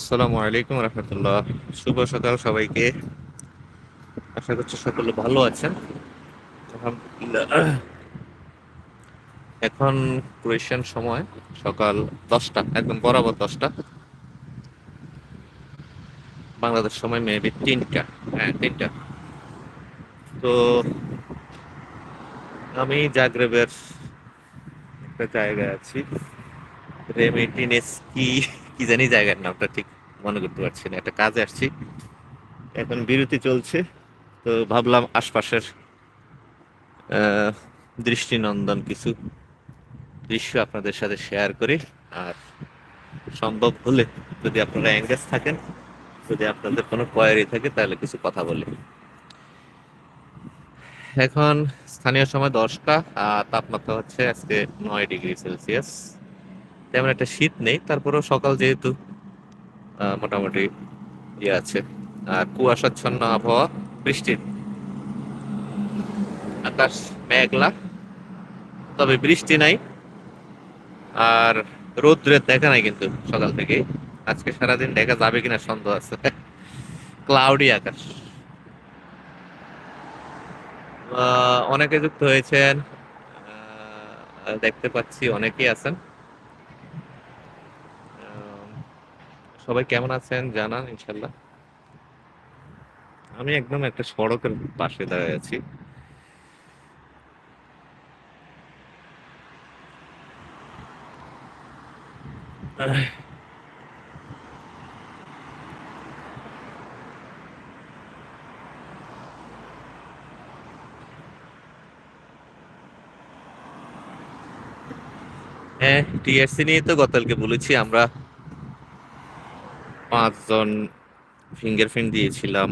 আসসালামু আলাইকুম রহমতুল্লাহ। শুভ সকাল সবাইকে। আশা করছি সকলে ভালো আছেন। এখন ক্রোয়েশিয়ান সময় সকাল দশটা, একদম বরাবর দশটা। বাংলাদেশ সময় মেবি তিনটা হ্যাঁ তিনটা। তো আমি জাগ্রেবের একটা জায়গায় আছি। রেমিটিনেস কি জানি জায়গার নামটা ঠিক মনে করতে পারছি না। একটা কাজে আসছি। এখন বিরতি চলছে। তো ভাবলাম আশপাশের দৃষ্টিনন্দন কিছু দৃশ্য আপনাদের সাথে শেয়ার করি। আর সম্ভব হলে যদি আপনারা এঙ্গেজ থাকেন, যদি আপনাদের কোনো কোয়ারি থাকে, তাহলে কিছু কথা বলি। এখন স্থানীয় সময় দশটা আর তাপমাত্রা হচ্ছে আজকে নয় ডিগ্রি সেলসিয়াস। তেমন একটা শীত নেই। তারপরেও সকাল যেহেতু মোটামুটি ইয়ে আছে। আর কুয়াশাচ্ছন্ন আবহাওয়া বৃষ্টির আকাশ মেঘলা, তবে বৃষ্টি নাই। আর রৌদ্রের দেখা নাই কিন্তু সকাল থেকে আজকে সারাদিন দেখা যাবে কিনা সন্দেহ আছে। ক্লাউডি আকাশ। অনেকে যুক্ত হয়েছেন। দেখতে পাচ্ছি, অনেকেই আছেন। সবাই কেমন আছেন জানান ইনশাল্লাহ আমি একদম একটা সড়কের পাশে দাঁড়িয়ে আছি। হ্যাঁ টিএসসি নিয়ে তো গতকালকে বলেছি, আমরা পাঁচজন ফিঙ্গারপ্রিন্ট দিয়েছিলাম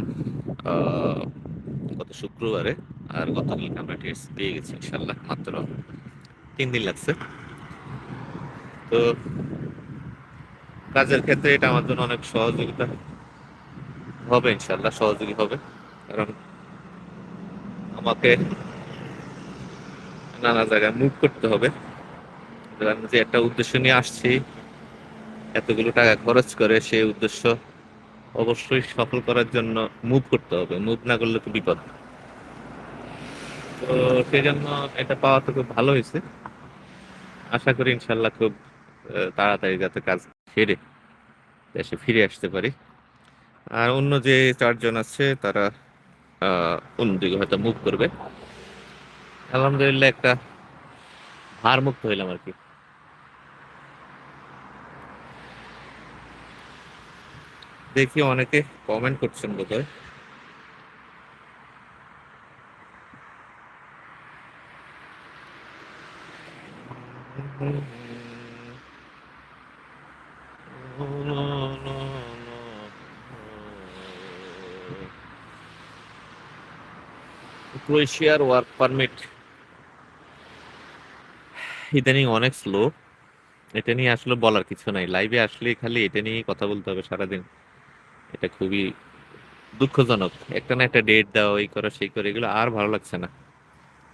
গত শুক্রবারে, আর গতকালকে আমরা টেস্ট পেয়ে গেছি ইনশাল্লাহ মাত্র তিন দিন লাগছে। তো কাজের ক্ষেত্রে এটা আমার জন্য অনেক সহযোগিতা হবে ইনশাল্লাহ সহযোগী হবে। কারণ আমাকে নানা জায়গায় মুভ করতে হবে। আমি যে একটা উদ্দেশ্য নিয়ে আসছি এতগুলো টাকা খরচ করে সেই উদ্দেশ্য অবশ্যই সফল করার জন্য মুভ করতে হবে। মুভ না করলে তো বিপদ তো সেই জন্য এটা পাওয়া তো খুব ভালো হয়েছে। আশা করি ইনশাল্লাহ খুব তাড়াতাড়ি যাতে কাজ সেরে দেশে ফিরে আসতে পারি। আর অন্য যে চারজন আছে, তারা অন্যদিকে হয়তো মুভ করবে। আলহামদুলিল্লাহ একটা হার মুক্ত হইলাম আর কি। দেখি অনেকে কমেন্ট করছেন বোধহয়। ক্রোয়েশিয়ার ওয়ার্ক পারমিট ইদানিং অনেক স্লো এটা নিয়ে আসলে বলার কিছু নাই। লাইভে আসলে খালি এটা নিয়ে কথা বলতে হবে সারাদিন। এটা খুবই দুঃখজনক। একটা না একটা ডেট দাও, এই করো, সেই করে, এগুলো আর ভালো লাগছে না।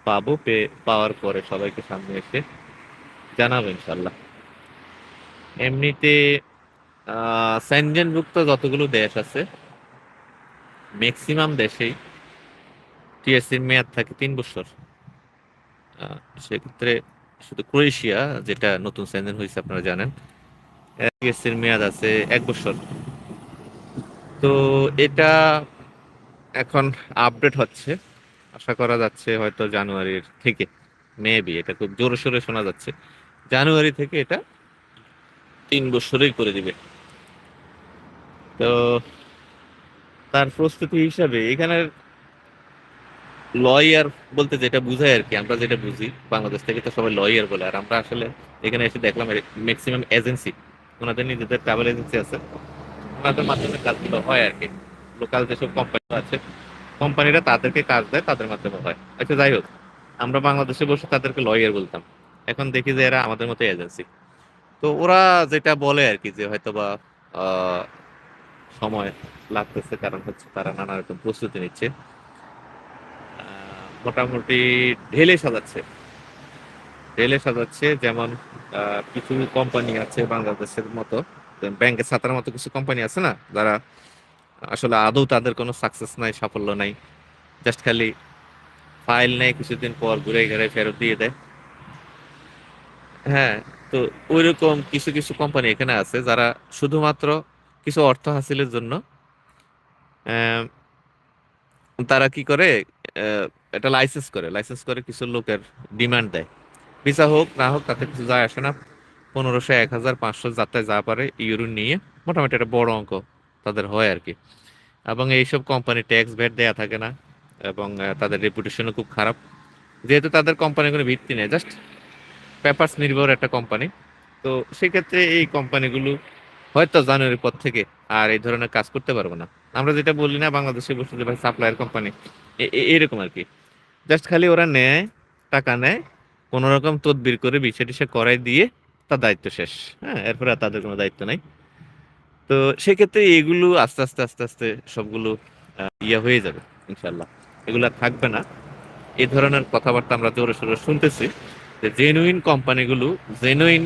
পাবো, পে, পাওয়ার পরে সবাইকে সামনে এসে জানাব ইনশাল্লাহ এমনিতে সেনজেনভুক্ত যতগুলো দেশ আছে ম্যাক্সিমাম দেশেই টিএসসির মেয়াদ থাকে তিন বছর। সেক্ষেত্রে শুধু ক্রোয়েশিয়া, যেটা নতুন সেনজেন হয়েছে আপনারা জানেন। টিএসসির মেয়াদ আছে এক বছর। তো এটা এখন আপডেট হচ্ছে। আশা করা যাচ্ছে হয়তো জানুয়ারির থেকে মেবি এটা খুব জোরে সোরে শোনা যাচ্ছে। জানুয়ারি থেকে এটা তিন বছরেই করে দিবে। তো তার প্রস্তুতি হিসাবে এখানের লয়ার বলতে যেটা বুঝায় আর কি, আমরা যেটা বুঝি, বাংলাদেশ থেকে তো সবাই লয়ার বলে, আর আমরা আসলে এখানে এসে দেখলাম ম্যাক্সিমাম এজেন্সি ওনাদের নিজেদের ট্রাভেল এজেন্সি আছে। ওনাদের মাধ্যমে কাজগুলো হয় আর কি। লোকাল যেসব কোম্পানি আছে কোম্পানিরা তাদেরকে কাজ দেয়, তাদের মাধ্যমে হয়। আচ্ছা যাই হোক, আমরা বাংলাদেশে বসে তাদেরকে লয়ার বলতাম। এখন দেখি যে এরা আমাদের মতো এজেন্সি তো ওরা যেটা বলে আর কি, যে হয়তো বা সময় লাগতেছে, কারণ হচ্ছে তারা নানা রকম প্রস্তুতি নিচ্ছে। মোটামুটি ঢেলে সাজাচ্ছে। ঢেলে সাজাচ্ছে যেমন কিছু কোম্পানি আছে বাংলাদেশের মতো। ব্যাংকের ছাতার মতো কিছু কোম্পানি আছে না, যারা আসলে আদৌ তাদের কোনো সাকসেস নাই, সাফল্য নাই। জাস্ট খালি ফাইল নেয়, কিছুদিন পর ঘুরে ঘুরে ফেরত দিয়ে দেয়। হ্যাঁ তো ওইরকম কিছু কিছু কোম্পানি এখানে আছে, যারা শুধুমাত্র কিছু অর্থ হাসিলের জন্য তারা কি করে একটা লাইসেন্স করে লাইসেন্স করে কিছু লোকের ডিমান্ড দেয়। ভিসা হোক, না হোক, তাতে কিছু যায় আসে না। পনেরোশো এক হাজার পাঁচশো যাত্রায় যা পারে ইউরো নিয়ে মোটামুটি একটা বড় অঙ্ক তাদের হয় আর কি। এবং এইসব কোম্পানি ট্যাক্স ভ্যাট দেয়া থাকে না এবং তাদের রেপুটেশনও খুব খারাপ। যেহেতু তাদের কোম্পানির কোনো ভিত্তি নেই জাস্ট পেপারস নির্ভর একটা কোম্পানি তো সেক্ষেত্রে এই কোম্পানিগুলো হয়তো জানুয়ারির পর থেকে আর এই ধরনের কাজ করতে পারব না। আমরা যেটা বলি না, বাংলাদেশে বসে যে ভাই সাপ্লায়ার কোম্পানি এরকম আর কি। জাস্ট খালি ওরা নেয়, টাকা নেয়, কোনো রকম তদবির করে বিষয় টিষে করাই দিয়ে তার দায়িত্ব শেষ। হ্যাঁ এরপরে আর তাদের কোনো দায়িত্ব নাই। তো সেক্ষেত্রে এগুলো আস্তে আস্তে আস্তে আস্তে সবগুলো ইয়ে হয়ে যাবে ইনশাল্লাহ এগুলো থাকবে না। এই ধরনের কথাবার্তা আমরা জোরে সোরে শুনতেছি যে জেনুইন কোম্পানিগুলো জেনুইন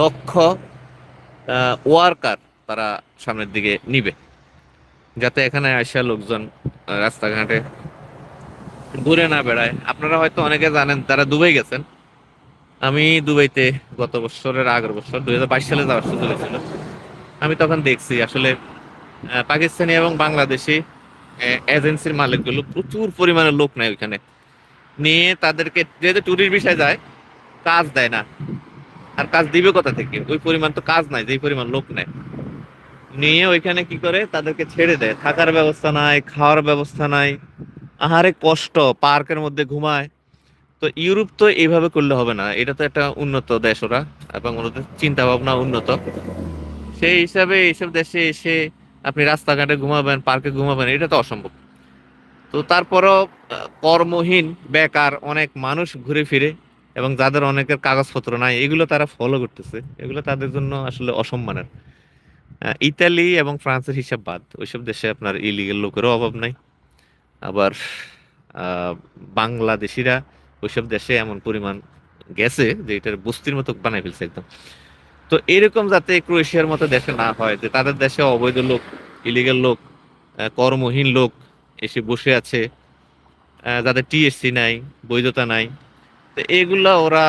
দক্ষ ওয়ার্কার তারা সামনের দিকে নিবে। যাতে এখানে আসা লোকজন রাস্তাঘাটে ঘুরে না বেড়ায়। আপনারা হয়তো অনেকে জানেন, তারা দুবাই গেছেন। আমি দুবাইতে গত বছরের আগের বছর দু হাজার বাইশ সালে যাওয়ার সুযোগ হয়েছিল। আমি তখন দেখছি আসলে পাকিস্তানি এবং বাংলাদেশি এজেন্সির মালিকগুলো প্রচুর পরিমাণে লোক নেয় ওইখানে। নিয়ে তাদেরকে, যেহেতু ট্যুরির বিষয় যায়, কাজ দেয় না। আর কাজ দিবে কোথা থেকে? ওই পরিমাণ তো কাজ নাই, যেই পরিমাণ লোক নেয়। নিয়ে ওইখানে কি করে? তাদেরকে ছেড়ে দেয়। থাকার ব্যবস্থা নাই, খাওয়ার ব্যবস্থা নাই। আহারে কষ্ট, পার্কের মধ্যে ঘুমায়। তো ইউরোপ তো এইভাবে করলে হবে না। এটা তো একটা উন্নত দেশ ওরা, এবং ওদের চিন্তা ভাবনা উন্নত। সেই হিসাবে এইসব দেশে এসে আপনি রাস্তাঘাটে ঘুমাবেন, পার্কে ঘুমাবেন, এটা তো অসম্ভব। তো তারপরও কর্মহীন, বেকার অনেক মানুষ ঘুরে ফিরে, এবং যাদের অনেকের কাগজপত্র নাই, এগুলো তারা ফলো করতেছে। এগুলো তাদের জন্য আসলে অসম্মানের। ইতালি এবং ফ্রান্সের হিসাব বাদ, ওইসব দেশে আপনার ইলিগেল লোকেরও অভাব নাই। আবার বাংলাদেশিরা ওইসব দেশে এমন পরিমাণ গেছে যে এটার বস্তির মতো বানাই ফেলছে একদম। তো এরকম যাতে ক্রোয়েশিয়ার মতো দেশে না হয়, যে তাদের দেশে অবৈধ লোক, ইলিগাল লোক কর্মহীন লোক এসে বসে আছে যাদের টিএসসি নাই, বৈধতা নাই, তো এগুলা ওরা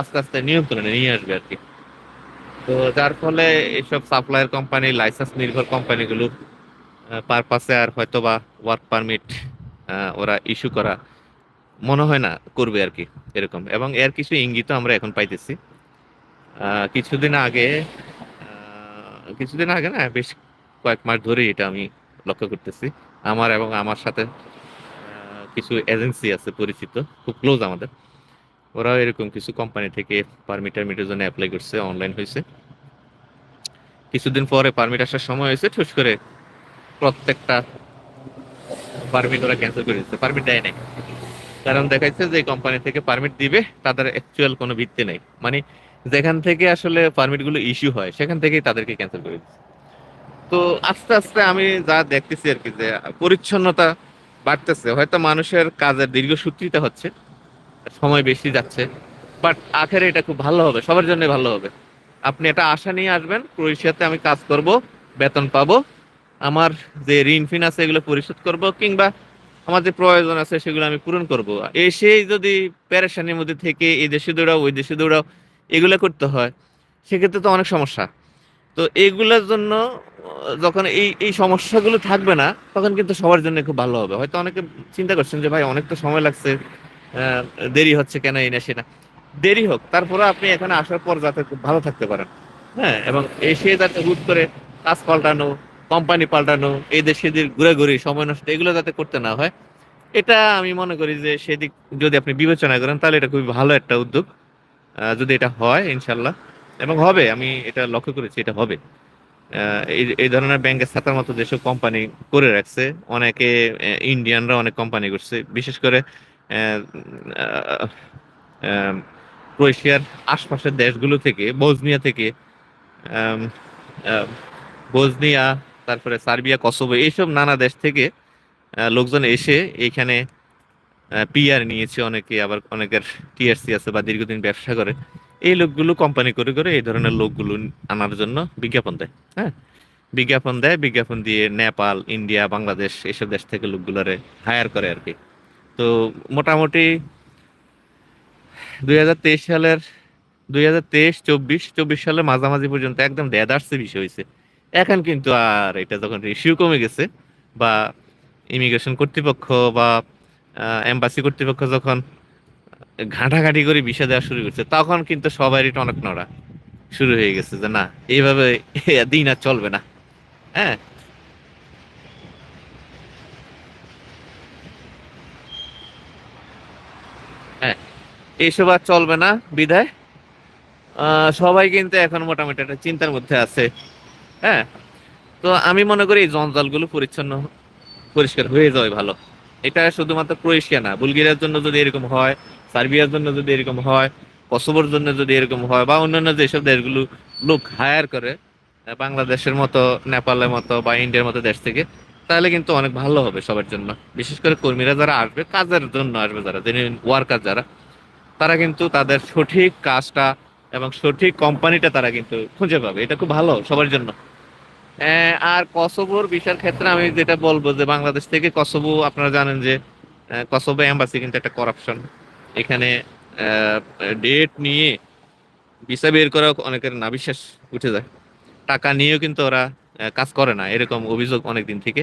আস্তে আস্তে নিয়ন্ত্রণে নিয়ে আসবে আর কি। তো যার ফলে এইসব সাপ্লায়ার কোম্পানি লাইসেন্স নির্ভর কোম্পানিগুলো পারপাসে আর হয়তো বা ওয়ার্ক পারমিট ওরা ইস্যু করা মনে হয় না করবে আর কি, এরকম। এবং এর কিছু ইঙ্গিত আমরা এখন পাইতেছি। কিছুদিন আগে কিছুদিন আগে না, বেশ কয়েক মাস ধরেই এটা আমি লক্ষ্য করতেছি। আমার এবং আমার সাথে কিছু এজেন্সি আছে পরিচিত, খুব ক্লোজ আমাদের। ওরাও এরকম কিছু কোম্পানি থেকে পারমিট টারমিটের জন্য অ্যাপ্লাই করছে অনলাইন হয়েছে। কিছুদিন পরে পারমিট আসার সময় হয়েছে, ঠুস করে প্রত্যেকটা পারমিট ওরা ক্যান্সেল করে দিচ্ছে পারমিট দেয় নাই। কারণ দেখাচ্ছে যে কোম্পানি থেকে পারমিট দিবে, তাদের অ্যাকচুয়াল কোনো ভিত্তি নেই। মানে যেখান থেকে আসলে পারমিটগুলো ইস্যু হয়, সেখান থেকেই তাদেরকে ক্যান্সেল করে দিচ্ছে। তো আস্তে আস্তে আমি যা দেখতেছি আর কি যে পরিচ্ছন্নতা বাড়তেছে। হয়তো মানুষের কাজের দীর্ঘসূত্রিতা হচ্ছে, সময় বেশি যাচ্ছে বাট আখেরে এটা খুব ভালো হবে, সবার জন্য ভালো হবে। আপনি এটা আশা নিয়ে আসবেন ক্রোয়েশিয়াতে আমি কাজ করব, বেতন পাবো, আমার যে ঋণ ফিন আছে এগুলো পরিশোধ করব, কিংবা আমার যে প্রয়োজন আছে সেগুলো আমি পূরণ করব। এসেই যদি প্যারেশানির মধ্যে থেকে এই দেশে দৌড়াও, ওই দেশে দৌড়াও, এগুলো করতে হয়, সেক্ষেত্রে তো অনেক সমস্যা। তো এইগুলোর জন্য, যখন এই এই সমস্যাগুলো থাকবে না, তখন কিন্তু সবার জন্য খুব ভালো হবে। হয়তো অনেকে চিন্তা করছেন যে, ভাই, অনেক তো সময় লাগছে দেরি হচ্ছে কেন এই না সেটা দেরি হোক, তারপরে আপনি এখানে আসার পর যাতে খুব ভালো থাকতে পারেন। হ্যাঁ এবং এসে যাতে হুট করে কাজ পাল্টানো কোম্পানি পাল্টানো, এই দেশ সেদিক ঘুরে সময় নষ্ট, এগুলো যাতে করতে না হয়, এটা আমি মনে করি যে সেদিক যদি আপনি বিবেচনা করেন, তাহলে এটা খুবই ভালো একটা উদ্যোগ যদি এটা হয় ইনশাল্লাহ এবং হবে, আমি এটা লক্ষ্য করেছি, এটা হবে। এই ধরনের ব্যাংকের ছাতার মতো যেসব কোম্পানি করে রাখছে, অনেকে ইন্ডিয়ানরা অনেক কোম্পানি করছে, বিশেষ করে ক্রোয়েশিয়ার আশপাশের দেশগুলো থেকে বজনিয়া থেকে বজনিয়া তারপরে সার্বিয়া, কসোভো এইসব নানা দেশ থেকে লোকজন এসে এইখানে পিআর নিয়েছে অনেকে, আবার অনেকের টিআরসি আছে বা দীর্ঘদিন ব্যবসা করে। এই লোকগুলো কোম্পানি করে করে এই ধরনের লোকগুলো আনার জন্য বিজ্ঞাপন দেয় হ্যাঁ? বিজ্ঞাপন দেয়, বিজ্ঞাপন দিয়ে নেপাল, ইন্ডিয়া, বাংলাদেশ এসব দেশ থেকে লোকগুলোরে হায়ার করে আর কি। তো মোটামুটি দুই হাজার তেইশ সালের, দুই হাজার তেইশ, চব্বিশ চব্বিশ সালের মাঝামাঝি পর্যন্ত একদম দেদার্সে বিষয় হয়েছে। এখন কিন্তু আর এটা যখন রেশিও কমে গেছে বা ইমিগ্রেশন কর্তৃপক্ষ বা এম্বাসি কর্তৃপক্ষ যখন ঘাঁটাঘাঁটি করে বিষয় দেওয়া শুরু করছে, তখন কিন্তু সবারই টনক নড়া শুরু হয়ে গেছে যে না, এইভাবে দিন আর চলবে না। হ্যাঁ? হ্যাঁ এইসব আর চলবে না, বিদায়। সবাই কিন্তু এখন মোটামুটি একটা চিন্তার মধ্যে আছে। হ্যাঁ? তো আমি মনে করি এই জঞ্জালগুলো পরিচ্ছন্ন, পরিষ্কার হয়ে যাওয়া ভালো। এটা শুধুমাত্র ক্রোয়েশিয়া না, বুলগেরিয়ার জন্য যদি এরকম হয়, সার্বিয়ার জন্য যদি এরকম হয়, কসোভোর জন্য যদি এরকম হয়, বা অন্যান্য যেসব দেশগুলো লোক হায়ার করে বাংলাদেশের মতো, নেপালের মতো, বা ইন্ডিয়ার মতো দেশ থেকে, তাহলে কিন্তু অনেক ভালো হবে সবার জন্য। বিশেষ করে কর্মীরা যারা আসবে, কাজের জন্য আসবে যারা জেনুইন ওয়ার্কার যারা, তারা কিন্তু তাদের সঠিক কাজটা এবং সঠিক কোম্পানিটা তারা কিন্তু খুঁজে পাবে। এটা খুব ভালো সবার জন্য। আর কসোভোর বিষয়ের ক্ষেত্রে আমি যেটা বলব যে বাংলাদেশ থেকে কসোভো, আপনারা জানেন যে কসোভো এম্বাসি কিন্তু একটা করাপশন এখানে ডেট নিয়ে ভিসা বের করা অনেকের না বিশ্বাস উঠে যায়। টাকা নিয়েও কিন্তু ওরা কাজ করে না, এরকম অভিযোগ অনেক দিন থেকে।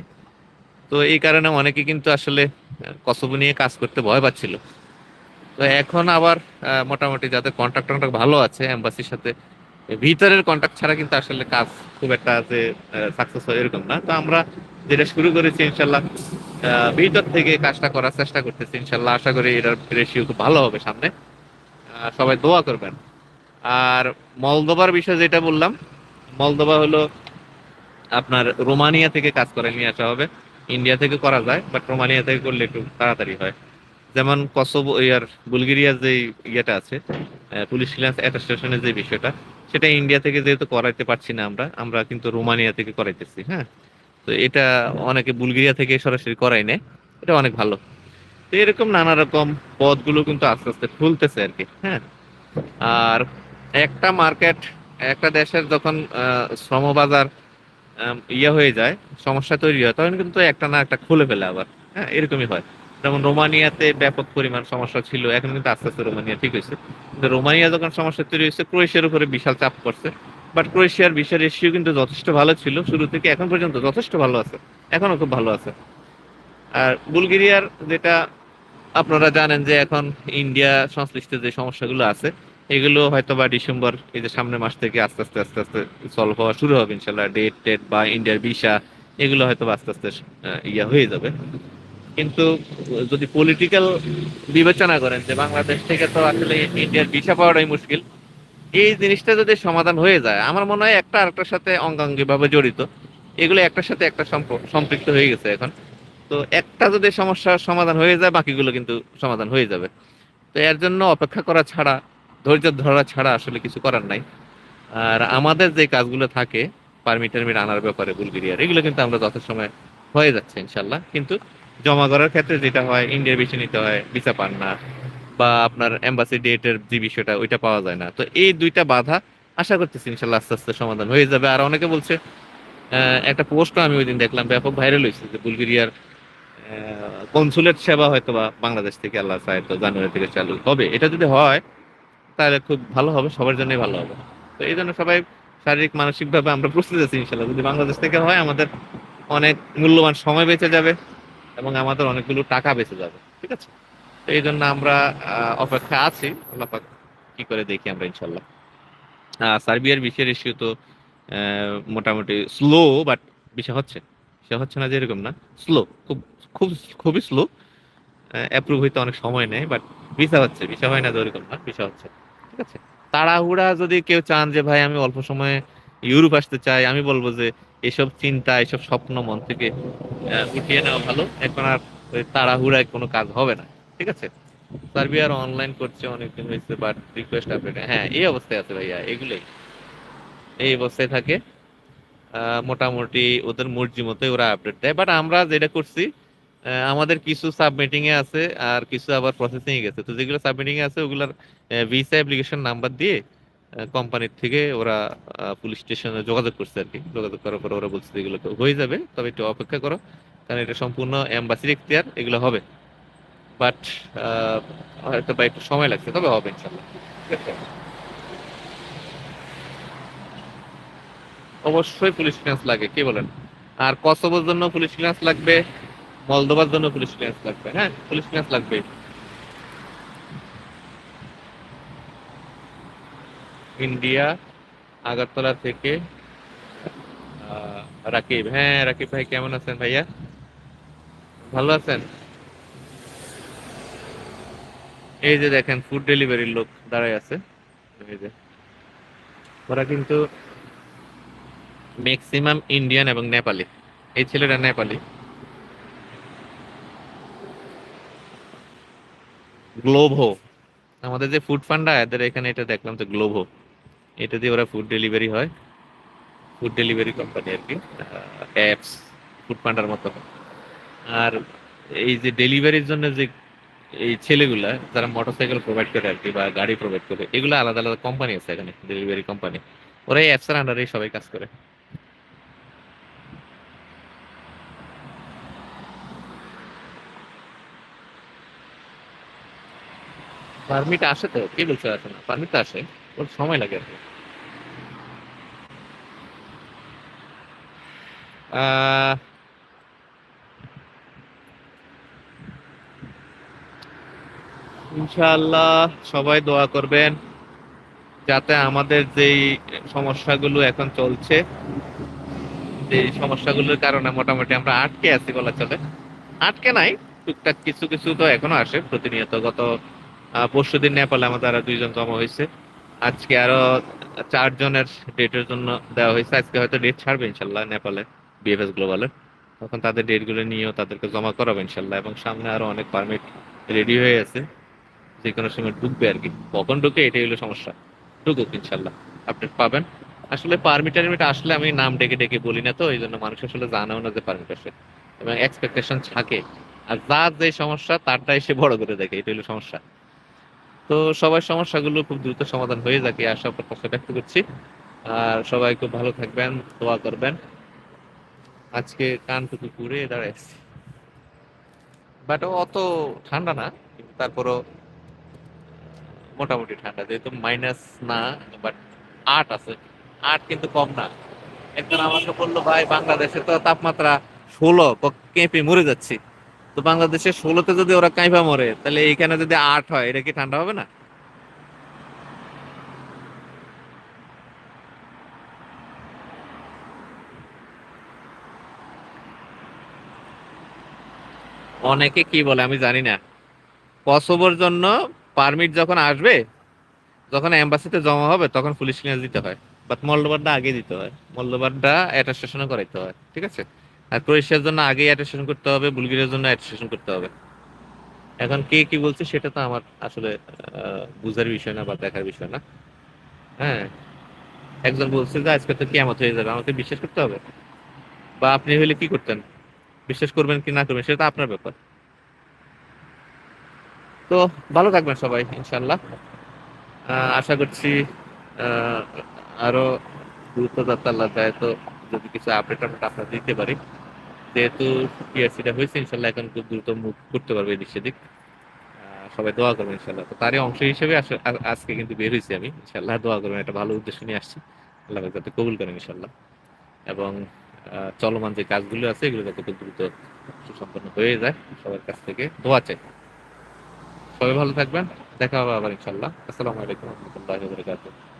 তো এই কারণে অনেকে কিন্তু আসলে কসোভো নিয়ে কাজ করতে ভয় পাচ্ছিল। তো এখন আবার মোটামুটি যাদের কন্ট্রাক্ট ভালো আছে, এম্বাসির সাথে ভিতরের কন্ট্যাক্ট ছাড়া কিন্তু আসলে কাজ খুব একটা যে সাকসেস হয় এরকম না। তো আমরা যেটা শুরু করেছি ইনশাল্লাহ ভিতর থেকে কাজটা করার চেষ্টা করতেছি ইনশাল্লাহ। আশা করি এটার রেশিও খুব ভালো হবে সামনে। সবাই দোয়া করবেন। আর মলদোবার বিষয়ে যেটা বললাম মলদোবা হলো আপনার রোমানিয়া থেকে কাজ করে নিয়ে আসা হবে। ইন্ডিয়া থেকে করা যায় বাট রোমানিয়া থেকে করলে একটু তাড়াতাড়ি হয়। যেমন কসোভো, ইয়ার বুলগেরিয়ার যে ইয়েটা আছে পুলিশ ক্লিয়ারেন্স অ্যাটাস্টেশনের যে বিষয়টা সেটা ইন্ডিয়া থেকে যেহেতু করাইতে পারছি না আমরা আমরা কিন্তু রোমানিয়া থেকে করাইতেছি হ্যাঁ? তো এটা অনেকে বুলগেরিয়া থেকে সরাসরি করাই নেয়, এটা অনেক ভালো। তো এরকম নানা রকম পদগুলো কিন্তু আস্তে আস্তে খুলতেছে আর কি হ্যাঁ? আর একটা মার্কেট, একটা দেশের যখন শ্রমবাজার ইয়ে হয়ে যায়, সমস্যা তৈরি হয়, তখন কিন্তু একটা না একটা খুলে ফেলে আবার হ্যাঁ? এরকমই হয়। যেমন রোমানিয়াতে ব্যাপক পরিমাণ সমস্যা ছিল, এখন কিন্তু আস্তে আস্তে রোমানিয়া ঠিক হয়েছে। কিন্তু রোমানিয়া যখন সমস্যা তৈরি হয়েছে, ক্রোয়েশিয়ার উপরে বিশাল চাপ করছে বাট ক্রোয়েশিয়ার বিশাল রেশিও কিন্তু যথেষ্ট ভালো ছিল, শুরু থেকে এখন পর্যন্ত যথেষ্ট ভালো আছে এখনও খুব ভালো আছে। আর বুলগেরিয়ার যেটা আপনারা জানেন যে এখন ইন্ডিয়া সংশ্লিষ্ট যে সমস্যাগুলো আছে, এগুলো হয়তো বা ডিসেম্বর, এই যে সামনের মাস থেকে আস্তে আস্তে আস্তে আস্তে সলভ হওয়া শুরু হবে ইনশাল্লাহ ডেট টেট বা ইন্ডিয়ার ভিসা, এগুলো হয়তো আস্তে আস্তে ইয়া হয়ে যাবে। কিন্তু যদি পলিটিক্যাল বিবেচনা করেন যে বাংলাদেশ থেকে তো আসলে ইন্ডিয়ার ভিসা পাওয়াটাই মুশকিল, এই জিনিসটা যদি সমাধান হয়ে যায়, আমার মনে হয় একটা আরেকটার সাথে অঙ্গাঙ্গি ভাবে জড়িত। এগুলো একটার সাথে একটা সম্প- সম্পৃক্ত হয়ে গেছে এখন। তো একটা যদি সমস্যার সমাধান হয়ে যায়, বাকিগুলো কিন্তু সমাধান হয়ে যাবে। তো এর জন্য অপেক্ষা করা ছাড়া, ধৈর্য ধরা ছাড়া আসলে কিছু করার নাই। আর আমাদের যে কাজগুলো থাকে পারমিট টারমিট আনার ব্যাপারে বুলগেরিয়ার এগুলো কিন্তু আমরা যথাসময় হয়ে যাচ্ছে ইনশাল্লাহ। কিন্তু জমা করার ক্ষেত্রে যেটা হয় ইন্ডিয়ার বেশি নিতে হয় ভিসা পান না, বা আপনার এম্বাসি ডেটের যে বিষয়টা, ওইটা পাওয়া যায় না। তো এই দুইটা বাধা আশা করতেছি ইনশাল্লাহ আস্তে আস্তে সমাধান হয়ে যাবে। আর অনেকে বলছে একটা পোস্ট আমি ওই দিন দেখলাম, ব্যাপক ভাইরাল হয়েছে যে বুলগেরিয়ার কনসুলেট সেবা হয়তো বা বাংলাদেশ থেকে আল্লাহ চায় তো জানুয়ারি থেকে চালু হবে। এটা যদি হয়, তাহলে খুব ভালো হবে, সবার জন্যই ভালো হবে। তো এই জন্য সবাই শারীরিক, মানসিকভাবে আমরা প্রস্তুত আছি ইনশাল্লাহ। যদি বাংলাদেশ থেকে হয়, আমাদের অনেক মূল্যবান সময় বেঁচে যাবে। এবং আমাদের অনেকগুলো টাকা বেঁচে যাবে, ঠিক আছে? তো এই জন্য আমরা অপেক্ষা আছি। আল্লাহ কি করে দেখি আমরা ইনশাল্লাহ সার্বিয়ার বিষয়ের ইস্যু তো মোটামুটি স্লো বাট বিষয় হচ্ছে বিষয় হচ্ছে না যে এরকম না। স্লো খুব খুব, খুবই স্লো অ্যাপ্রুভ হইতে অনেক সময় নেয় বাট ভিসা হচ্ছে ভিসা হয় না যে ওরকম না ভিসা হচ্ছে, ঠিক আছে? তাড়াহুড়া যদি কেউ চান যে, ভাই, আমি অল্প সময়ে ইউরোপ আসতে চাই, আমি বলব যে এসব চিন্তা, এসব স্বপ্ন মন থেকে উঠিয়ে নেওয়া ভালো। এখন আর তাড়াহুড়ায় কোনো কাজ হবে না, ঠিক আছে? সার্বিয়ার অনলাইন করছে, অনেকদিন হয়েছে বাট রিকোয়েস্ট আপডেট হ্যাঁ এই অবস্থায় আছে ভাইয়া, এগুলোই। এই অবস্থায় থাকে। মোটামুটি ওদের মর্জি মতোই ওরা আপডেট দেয়। বাট আমরা যেটা করছি আমাদের কিছু সাবমিটিং এ আছে, আর কিছু আবার প্রসেসিং এ গেছে। তো যেগুলো সাবমিটিং এ আছে, ওগুলার ভিসা অ্যাপ্লিকেশন নাম্বার দিয়ে কোম্পানির থেকে ওরা পুলিশ স্টেশনে যোগাযোগ করছে আর কি। যোগাযোগ করার পর ওরা বলছে এগুলো হয়ে যাবে, তবে একটু অপেক্ষা করো, কারণ এটা সম্পূর্ণ এম্বাসির এখতিয়ার, এগুলো হবে। বাট হয়তো বা একটু সময় লাগছে, তবে হবে ইনশাল্লাহ অবশ্যই পুলিশ ক্লিয়ারেন্স লাগে, কি বলেন? আর কসোভোর জন্য পুলিশ ক্লিয়ারেন্স লাগবে মলদোবার জন্য পুলিশ ক্লিয়ারেন্স লাগবে হ্যাঁ? পুলিশ ক্লিয়ারেন্স লাগবে ইন্ডিয়া, আগরতলা থেকে রাকিব। হ্যাঁ রাকিব ভাই, কেমন আছেন ভাইয়া? ভালো আছেন? এই যে দেখেন ফুড ডেলিভারির লোক দাঁড়ায় আছে। এই যে। ওরা কিন্তু ম্যাক্সিমাম ইন্ডিয়ান এবং নেপালি এই ছেলেটা নেপালি গ্লোভো আমাদের যে ফুড ফান্ডা এদের এখানে এটা দেখলাম তো গ্লোভো এটা দিয়ে ওরা ফুড ডেলিভারি হয়। ফুড ডেলিভারি কোম্পানি আর কি। অ্যাপস ফুড পান্ডার মতো। আর এই যে ডেলিভারির জন্য যে এই ছেলেগুলা, যারা মোটরসাইকেল প্রোভাইড করে আর কি বা গাড়ি প্রোভাইড করে, এগুলো আলাদা আলাদা কোম্পানি আছে এখানে ডেলিভারি কোম্পানি ওরা এই অ্যাপসের আন্ডারে সবাই কাজ করে। পারমিট আসে তো? কে বলছে আসে না পারমিট আসে, ওর সময় লাগে আর কি। ইনশাআল্লাহ সবাই দোয়া করবেন যাতে আমাদের যেই সমস্যাগুলো এখন চলছে এই সমস্যাগুলোর কারণে মোটামুটি আমরা আটকে আছি বলা চলে। আটকে নাই, টুকটাক কিছু কিছু তো এখনও আসে প্রতিনিয়ত। গত পরশু দিন নেপালে আমাদের আরও দুইজন জমা হয়েছে। আজকে আরও চারজনের ডেটের জন্য দেওয়া হয়েছে। আজকে হয়তো ডেট ছাড়বে ইনশাল্লাহ নেপালে। বিএফএস গ্লোবালের তখন তাদের ডেটগুলো নিয়েও তাদেরকে জমা করাবো ইনশাল্লাহ এবং সামনে আরও অনেক পারমিট রেডি হয়ে আছে। যে কোনো সময় ঢুকবে আর কি। কখন ঢুকে এটাই হলো সমস্যা। ঢুকুক ইনশাল্লাহ। আপডেট পাবেন। আসলে পারমিট টারমিট আসলে আমি নাম ডেকে ডেকে বলি না তো, এই জন্য মানুষ আসলে জানেও না যে পারমিট আসে। এবং এক্সপেকটেশন থাকে। আর যার যে সমস্যা তারটা এসে বড় করে দেখে। এটা হলো সমস্যা। তো সবার সমস্যাগুলো খুব দ্রুত সমাধান হয়ে যাক আশা প্রত্যাশা ব্যক্ত করছি। আর সবাই খুব ভালো থাকবেন, দোয়া করবেন। আজকে কানটুকু পুরে দাঁড়াইছি। বাট অত ঠান্ডা না, কিন্তু তারপরও মোটামুটি ঠান্ডা, যেহেতু মাইনাস না বাট আট আছে। আট কিন্তু কম না। একজন আমাকে বলল, ভাই, বাংলাদেশে তো তাপমাত্রা ষোলো কেঁপে মরে যাচ্ছি। তো বাংলাদেশে ষোলোতে যদি ওরা কাঁপা মরে, তাহলে এইখানে যদি আট হয়, এটা কি ঠান্ডা হবে না? অনেকে কি বলে আমি জানি না। কসোভোর জন্য পারমিট যখন আসবে, যখন এম্বাসিতে জমা হবে, তখন পুলিশ ক্লিয়ারেন্স দিতে হয়। বাট মল্ডোবারটা আগে দিতে হয়। মল্ডোবারটা অ্যাটাস্টেশনও করাইতে হয়, ঠিক আছে? আর ক্রোয়েশিয়ার জন্য আগেই অ্যাটাস্টেশন করতে হবে বুলগেরিয়ার জন্য অ্যাটাস্টেশন করতে হবে। এখন কে কি বলছে সেটা তো আমার আসলে বুঝার বিষয় না বা দেখার বিষয় না। হ্যাঁ একজন বলছে যে আজকে তো কিয়ামত হয়ে যাবে, আমাকে বিশ্বাস করতে হবে? বা আপনি হলে কি করতেন? বিশ্বাস করবেন কি না করবেন, সেটা আপনার ব্যাপার। তো ভালো থাকবেন সবাই ইনশাল্লাহ আশা করছি আরও দ্রুত আল্লাহ চায় তো যদি কিছু আপডেট আপডেট আপনার দিতে পারি। যেহেতু টিআরসিটা হয়েছে ইনশাল্লাহ এখন খুব দ্রুত মুভ করতে পারবে এদিক সেদিক। সবাই দোয়া করবেন ইনশাল্লাহ তো তারই অংশ হিসেবে আজকে কিন্তু বের হয়েছি আমি ইনশাল্লাহ দোয়া করবেন একটা ভালো উদ্দেশ্য নিয়ে আসছি। আল্লাহ যাতে কবুল করেন ইনশাল্লাহ এবং চলমান যে কাজগুলো আছে, এগুলো যাতে খুব দ্রুত সুসম্পন্ন হয়ে যায় সবার কাছ থেকে দোয়া চাই। সবাই ভালো থাকবেন। দেখা হবে আবার ইনশাল্লাহ আসসালামু আলাইকুম রহমতুল্লাহ